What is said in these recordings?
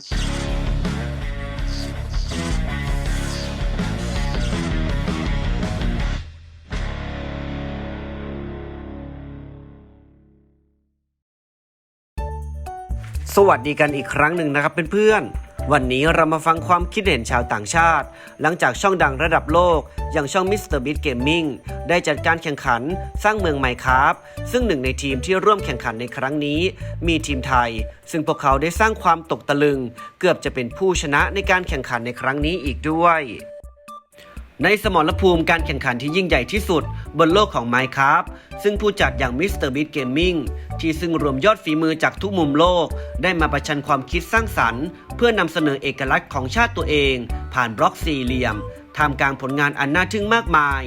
สวัสดีกันอีกครั้งหนึ่งนะครับเพื่อนๆ วันนี้เรามาฟังความคิดเห็นชาวต่างชาติ หลังจากช่องดังระดับโลก อย่างช่อง Mr. Beat Gaming ได้จัดการแข่งขันสร้างเมืองไมครับซึ่งหนึ่งในทีมที่ร่วมแข่งขันในครั้งนี้ มีทีมไทย ซึ่งพวกเขาได้สร้างความตกตะลึง เกือบจะเป็นผู้ชนะในการแข่งขันในครั้งนี้อีกด้วย ในสมรภูมิการแข่งขันที่ยิ่งใหญ่ที่สุด บนโลกของ Minecraft ซึ่งผู้จัดอย่าง Mr. Beat Gaming ที่ซึ่งรวมยอดฝีมือจากทุกมุมโลก ได้มาประชันความคิดสร้างสรรค์ เพื่อนำเสนอเอกลักษณ์ของชาติตัวเอง ผ่านบล็อกสี่เหลี่ยมท่ามกลางผลงานอันน่าทึ่งมากมาย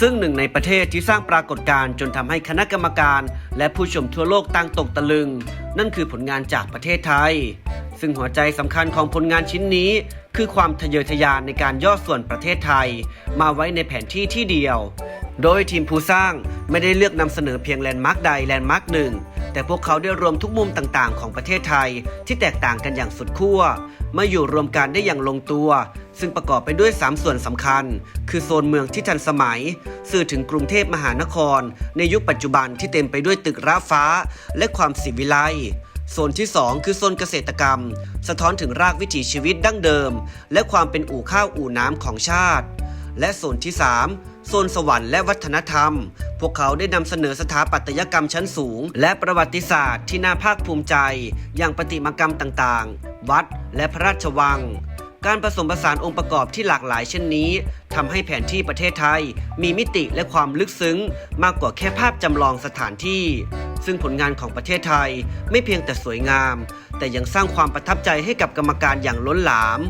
ซึ่งหนึ่งในประเทศที่สร้างปรากฏการณ์จนทำให้คณะกรรมการ และผู้ชมทั่วโลกต่างตกตะลึง นั่นคือผลงานจากประเทศไทย ซึ่งหัวใจสำคัญของผลงานชิ้นนี้ คือความทะเยอทะยานในการย่อส่วนประเทศไทย มาไว้ในแผนที่ที่เดียว โดยทีมผู้สร้างไม่ได้เลือกนำเสนอเพียงแลนด์มาร์คใดแลนด์มาร์คหนึ่งแต่พวกเขาได้รวมทุกมุมต่างๆ ของประเทศไทยที่แตกต่างกันอย่างสุดขั้วมาอยู่รวมกันได้อย่างลงตัว ซึ่งประกอบไปด้วย 3 ส่วนสำคัญ คือโซนเมืองที่ทันสมัย สื่อถึงกรุงเทพมหานคร ในยุคปัจจุบันที่เต็มไปด้วยตึกร้าฟ้า และความสิวิไล โซนที่ 2 คือโซนเกษตรกรรม สะท้อนถึงรากวิถีชีวิตดั้งเดิม และความเป็นอู่ข้าวอู่น้ำของชาติ และโซนที่ 3 โซนสวรรค์และวัฒนธรรม พวกเขาได้นำเสนอสถาปัตยกรรมชั้นสูง และประวัติศาสตร์ที่น่าภาคภูมิใจ อย่างประติมากรรมต่างๆ วัดและพระราชวัง การผสมผสานองค์ประกอบที่หลากหลายเช่นนี้ทำให้แผนที่ประเทศไทย มีมิติและความลึกซึ้ง มากกว่าแค่ภาพจำลองสถานที่ ซึ่งผลงานของประเทศไทยไม่เพียงแต่สวยงาม แต่ยังสร้างความประทับใจให้กับกรรมการอย่างล้นหลาม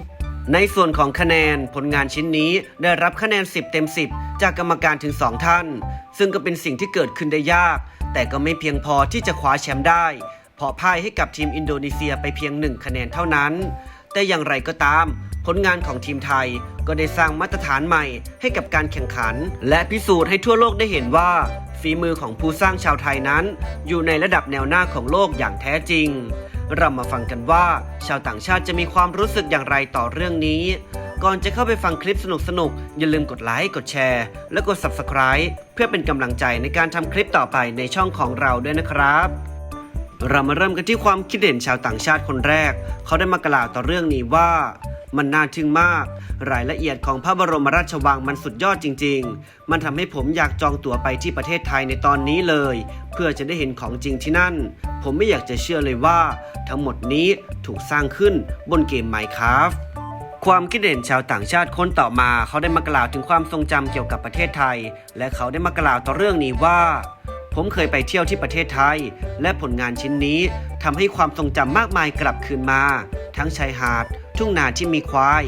ในส่วนของคะแนนผลงานชิ้นนี้ได้รับคะแนน 10 เต็ม 10 จากกรรมการถึง 2 ท่าน ซึ่งก็เป็นสิ่งที่เกิดขึ้นได้ยาก แต่ก็ไม่เพียงพอที่จะคว้าแชมป์ได้เพราะพ่ายให้กับทีมอินโดนีเซียไปเพียง 1 คะแนนเท่านั้น แต่อย่างไรก็ตาม ผลงานของทีมไทยก็ได้สร้างมาตรฐานใหม่ให้กับการแข่งขัน และพิสูจน์ให้ทั่วโลกได้เห็นว่า ฝีมือของผู้สร้างชาวไทยนั้น อยู่ในระดับแนวหน้าของโลกอย่างแท้จริง เรามาฟังกันว่า ชาวต่างชาติจะมีความรู้สึกอย่างไรต่อเรื่องนี้ ก่อนจะเข้าไปฟังคลิปสนุกๆ อย่าลืมกดไลค์กดแชร์ และกด Subscribe เพื่อเป็นกำลังใจในการทำคลิปต่อไปในช่องของเราด้วยนะครับเรามาเริ่มกันที่ความคิดเห็นชาวต่างชาติคนแรก เขาได้มากล่าวต่อเรื่องนี้ว่า มันน่าทึ่งมาก รายละเอียดของพระบรมราชวังมันสุดยอดจริง ๆ มันทำให้ผมอยากจองตั๋วไปที่ประเทศไทยในตอนนี้เลย เพื่อจะได้เห็นของจริงที่นั่น ผมไม่อยากจะเชื่อเลยว่า ทั้งหมดนี้ถูกสร้างขึ้นบนเกม Minecraft ความคิดเห็นชาวต่างชาติคนต่อมาเขาได้มากล่าวถึงความทรงจำเกี่ยวกับประเทศไทย และเขาได้มากล่าวต่อเรื่องนี้ว่า ผมเคยไปเที่ยวที่ประเทศไทย และผลงานชิ้นนี้ทำให้ความทรงจำมากมายกลับคืนมา ทั้งชายหาด ทุ่งนาที่มีควาย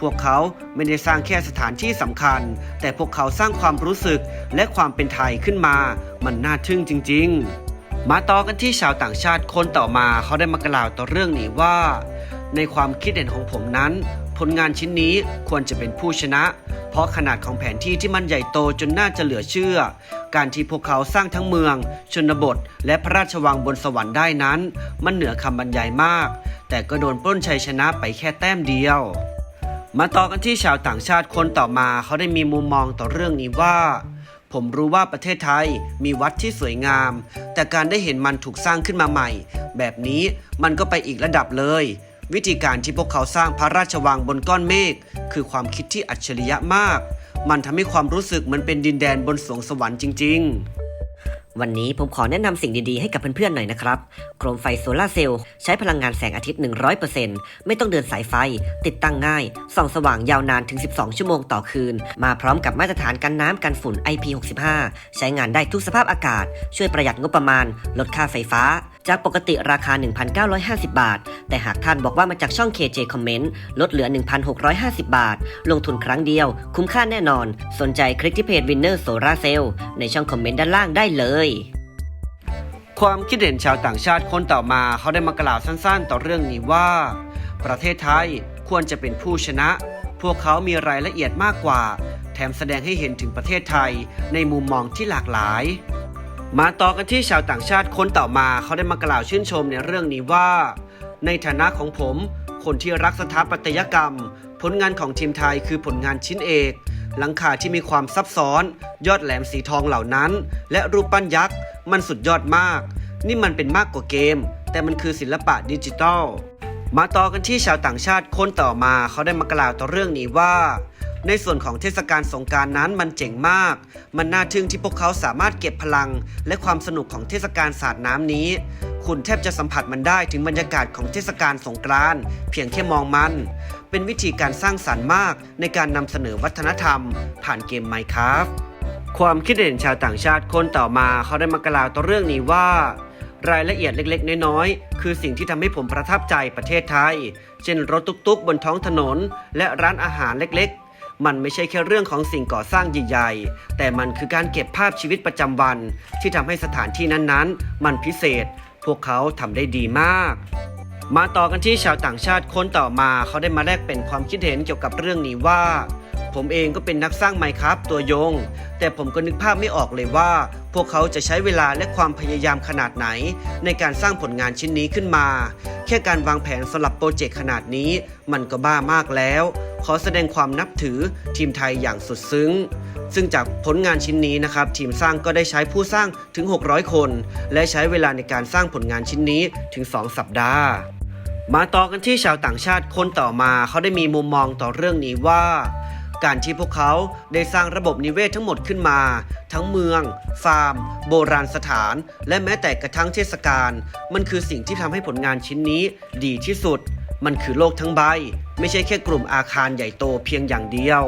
พวกเขาไม่ได้สร้างแค่สถานที่สำคัญ แต่พวกเขาสร้างความรู้สึกและความเป็นไทยขึ้นมา มันน่าทึ่งจริง ๆ มาต่อกันที่ชาวต่างชาติคนต่อมาเขาได้มากล่าวต่อเรื่องนี้ว่า ในความคิดเห็นของผมนั้น ลงานชิ้นนี้ควรจะเป็นผู้ชนะ เพราะขนาดของแผนที่ที่มันใหญ่โตจนน่าจะเหลือเชื่อ การที่พวกเขาสร้างทั้งเมือง ชนบท และพระราชวังบนสวรรค์ได้นั้น มันเหนือคำบรรยายมาก แต่ก็โดนปล้นชัยชนะไปแค่แต้มเดียวมาต่อกันที่ชาวต่างชาติคนต่อมาเขาได้มีมุมมองต่อเรื่องนี้ว่า ผมรู้ว่าประเทศไทยมีวัดที่สวยงาม แต่การได้เห็นมันถูกสร้างขึ้นมาใหม่ แบบนี้มันก็ไปอีกระดับเลย วิธีการที่พวกเขาสร้างพระราชวังบนก้อนเมฆคือความคิดที่อัจฉริยะมาก มันทำให้ความรู้สึกเหมันเป็นดินแดนบนสวงสวรรค์จริง ๆวันนี้ผมขอแนะนำสิ่งดีๆ ให้กับเพื่อนๆ หน่อยนะครับ โคมไฟโซลาร์เซลล์ใช้พลังงานแสงอาทิตย์ 100%ไม่ต้องเดินสายไฟ ติดตั้งง่าย ส่องสว่างยาวนานถึง 12 ชั่วโมงต่อคืน มาพร้อมกับมาตรฐานกันน้ำกันฝุ่น IP65 ใช้งานได้ทุกสภาพอากาศ ช่วยประหยัดงบประมาณ ลดค่าไฟฟ้า จากปกติราคา 1,950 บาท แต่หากท่านบอกว่ามาจากช่อง KJ Comment ลดเหลือ 1,650 บาท ลงทุนครั้งเดียว คุ้มค่าแน่นอน สนใจคลิกที่เพจ Winner Solar Cell ในช่องคอมเมนต์ด้านล่างได้เลยความคิดเห็นชาวต่างชาติคนต่อมาเขาได้มากล่าวสั้นๆ ต่อเรื่องนี้ว่า ประเทศไทยควรจะเป็นผู้ชนะ พวกเขามีรายละเอียดมากกว่า แถมแสดงให้เห็นถึงประเทศไทยในมุมมองที่หลากหลาย มาต่อกันที่ชาวต่างชาติคนต่อมาเขาได้มากล่าวชื่นชมในเรื่องนี้ว่า ในฐานะของผม คนที่รักสถาปัตยกรรม ผลงานของทีมไทยคือผลงานชิ้นเอก หลังคาที่มีความซับซ้อน ยอดแหลมสีทองเหล่านั้น และรูปปั้นยักษ์ มันสุดยอดมาก นี่มันเป็นมากกว่าเกม แต่มันคือศิลปะดิจิทัลมาต่อกันที่ชาวต่างชาติคนต่อมาเขาได้มากล่าวต่อเรื่องนี้ว่า ในส่วนของเทศกาลสงการนั้นมันเจ๋งมาก มันน่าทึ่งที่พวกเขาสามารถเก็บพลัง และความสนุกของเทศกาลสาดน้ำนี้ คุณแทบจะสัมผัสมันได้ถึงบรรยากาศของเทศกาลสงกรานต์เพียงแค่มองมัน เป็นวิธีการสร้างสรรค์มากในการนำเสนอวัฒนธรรม ผ่านเกม Minecraft ความคิดเห็นชาวต่างชาติคนต่อมาเขาได้มากล่าวต่อเรื่องนี้ว่า รายละเอียดเล็กๆ น้อยๆ คือสิ่งที่ทำให้ผมประทับใจประเทศไทย เช่นรถตุ๊กๆ บนท้องถนน และร้านอาหารเล็กๆ มันไม่ใช่แค่เรื่องของสิ่งก่อสร้างใหญ่ๆ แต่มันคือการเก็บภาพชีวิตประจำวัน ที่ทำให้สถานที่นั้นๆ มันพิเศษ พวกเขาทำได้ดีมาก มาต่อกันที่ชาวต่างชาติคนต่อมาเขาได้มาแลกเป็นความคิดเห็นเกี่ยวกับเรื่องนี้ว่า ผมเองก็เป็นนักสร้างไมครับตัวยง แต่ผมก็นึกภาพไม่ออกเลยว่า พวกเขาจะใช้เวลาและความพยายามขนาดไหน ในการสร้างผลงานชิ้นนี้ขึ้นมา แค่การวางแผนสำหรับโปรเจกต์ขนาดนี้ มันก็บ้ามากแล้ว ขอแสดงความนับถือทีมไทยอย่างสุดซึ้งซึ่งจากผลงานชิ้นนี้นะครับ ทีมสร้างก็ได้ใช้ผู้สร้างถึง 600 คน และใช้เวลาในการสร้างผลงานชิ้นนี้ถึง 2 สัปดาห์ มาต่อกันที่ชาวต่างชาติคนต่อมาเขาได้มีมุมมองต่อเรื่องนี้ว่า การที่พวกเขาได้สร้างระบบนิเวศทั้งหมดขึ้นมา ทั้งเมือง ฟาร์ม โบราณสถาน และแม้แต่กระทั่งเทศกาลมันคือสิ่งที่ทำให้ผลงานชิ้นนี้ดีที่สุด มันคือโลกทั้งใบ ไม่ใช่แค่กลุ่มอาคารใหญ่โตเพียงอย่างเดียว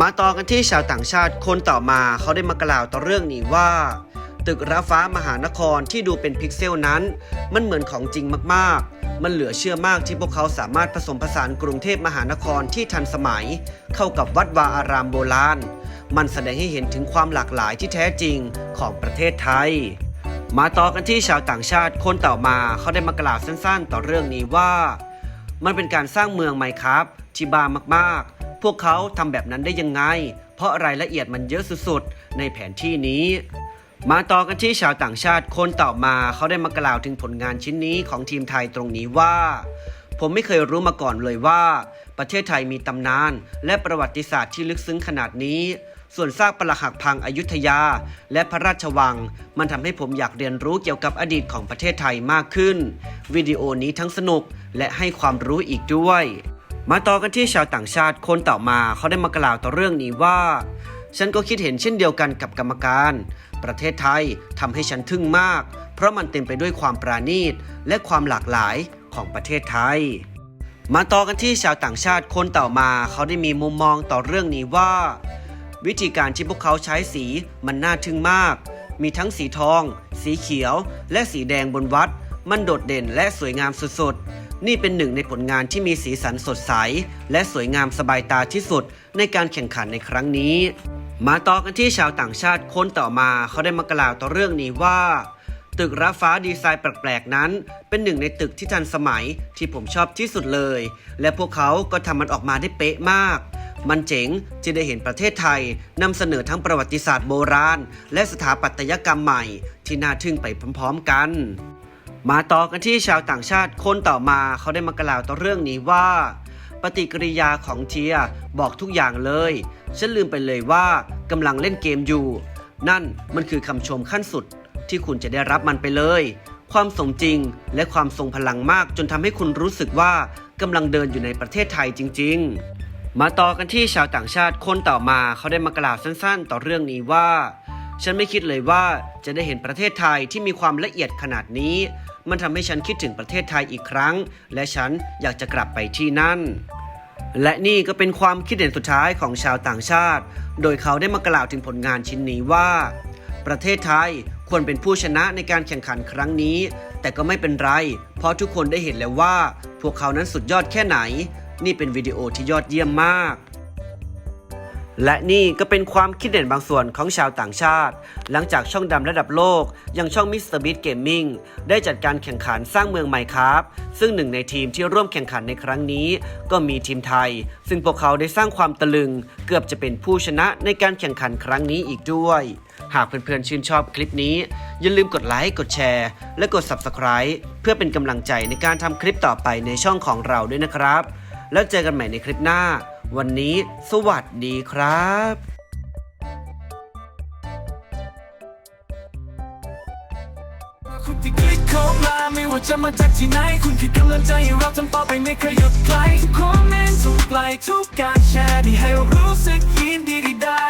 มาต่อกันที่ชาวต่างชาติคนต่อมาเขาได้มากล่าวต่อเรื่องนี้ว่าตึกระฟ้ามหานครที่ดูเป็นพิกเซลนั้น มันเหมือนของจริงมากๆ มันเหลือเชื่อมากที่พวกเขาสามารถผสมผสานกรุงเทพมหานครที่ทันสมัย เข้ากับวัดวาอารามโบราณ มันแสดงให้เห็นถึงความหลากหลายที่แท้จริงของประเทศไทย มาต่อกันที่ชาวต่างชาติคนต่อมาเขาได้มากล่าวสั้นๆ ต่อเรื่องนี้ว่า มันเป็นการสร้างเมืองไหมครับที่บ้ามากๆ พวกเขาทำแบบนั้นได้ยังไง เพราะรายละเอียดมันเยอะสุดๆในแผนที่นี้ มาต่อกันที่ชาวต่างชาติคนต่อมาเขาได้มากล่าวถึงผลงานชิ้นนี้ของทีมไทยตรงนี้ว่า ผมไม่เคยรู้มาก่อนเลยว่า ประเทศไทยมีตำนาน และประวัติศาสตร์ที่ลึกซึ้งขนาดนี้ ส่วนซากปรักหักพังอยุธยา และพระราชวัง มันทำให้ผมอยากเรียนรู้เกี่ยวกับอดีตของประเทศไทยมากขึ้น วิดีโอนี้ทั้งสนุกและให้ความรู้อีกด้วย มาต่อกันที่ชาวต่างชาติคนต่อมาเขาได้มากล่าวต่อเรื่องนี้ว่า ฉันก็คิดเห็นเช่นเดียวกันกับกรรมการ ประเทศไทยทำให้ฉันทึ่งมาก เพราะมันเต็มไปด้วยความปราณีตและความหลากหลายของประเทศไทย มาต่อกันที่ชาวต่างชาติคนต่อมาเขาได้มีมุมมองต่อเรื่องนี้ว่า วิธีการที่พวกเขาใช้สีมันน่าทึ่งมาก มีทั้งสีทอง สีเขียว และสีแดงบนวัด มันโดดเด่นและสวยงามสุดๆ นี่เป็นหนึ่งในผลงานที่มีสีสันสดใส และสวยงามสบายตาที่สุดในการแข่งขันในครั้งนี้ มาต่อกันที่ชาวต่างชาติคนต่อมาเขาได้มากล่าวต่อเรื่องนี้ว่า ตึกระฟ้าดีไซน์แปลกๆนั้น เป็นหนึ่งในตึกที่ทันสมัยที่ผมชอบที่สุดเลย และพวกเขาก็ทำมันออกมาได้เป๊ะมาก มันเจ๋งที่ได้เห็นประเทศไทยนำเสนอทั้งประวัติศาสตร์โบราณ และสถาปัตยกรรมใหม่ ที่น่าทึ่งไปพร้อมๆกัน มาต่อกันที่ชาวต่างชาติคนต่อมาเขาได้มากล่าวต่อเรื่องนี้ว่า ปฏิกิริยาของเทียบอกทุกอย่างเลย ฉันลืมไปเลยว่ากำลังเล่นเกมอยู่ นั่นมันคือคำชมขั้นสุดที่คุณจะได้รับมันไปเลย ความสมจริงและความทรงพลังมากจนทำให้คุณรู้สึกว่ากำลังเดินอยู่ในประเทศไทยจริง ๆ มาต่อกันที่ชาวต่างชาติคนต่อมาเขาได้มากล่าวสั้น ๆ ต่อเรื่องนี้ว่า ฉันไม่คิดเลยว่าจะได้เห็นประเทศไทยที่มีความละเอียดขนาดนี้ มันทำให้ฉันคิดถึงประเทศไทยอีกครั้ง และฉันอยากจะกลับไปที่นั่น และนี่ก็เป็นความคิดเห็นสุดท้ายของชาวต่างชาติ โดยเขาได้มากล่าวถึงผลงานชิ้นนี้ว่า ประเทศไทยควรเป็นผู้ชนะในการแข่งขันครั้งนี้ แต่ก็ไม่เป็นไร เพราะทุกคนได้เห็นแล้วว่า พวกเขานั้นสุดยอดแค่ไหน นี่เป็นวิดีโอที่ยอดเยี่ยมมาก และนี่ก็เป็นความคิดเห็นบางส่วนของชาวต่างชาติ หลังจากช่องดำระดับโลกอย่างช่อง Mr. Beat Gaming ได้จัดการแข่งขันสร้างเมืองไมครับซึ่งหนึ่งในทีมที่ร่วมแข่งขันในครั้งนี้ ก็มีทีมไทย ซึ่งพวกเขาได้สร้างความตะลึง เกือบจะเป็นผู้ชนะในการแข่งขันครั้งนี้อีกด้วย หากเพื่อนๆชื่นชอบคลิปนี้ อย่าลืมกดไลค์กดแชร์ และกด Subscribe เพื่อเป็นกำลังใจในการทำคลิปต่อไปในช่องของเราด้วยนะครับ แล้วเจอกันใหม่ในคลิปหน้า วันนี้สวัสดีครับคุณที่คลิกเข้ามาไม่ว่าจะมาจากที่ไหน คุณคือกำลังใจให้เราทำต่อไปไม่เคยหยุดไกลทุกคอมเมนต์ทุกไลค์ทุกการแชร์ที่ให้เรารู้สึกยินดีได้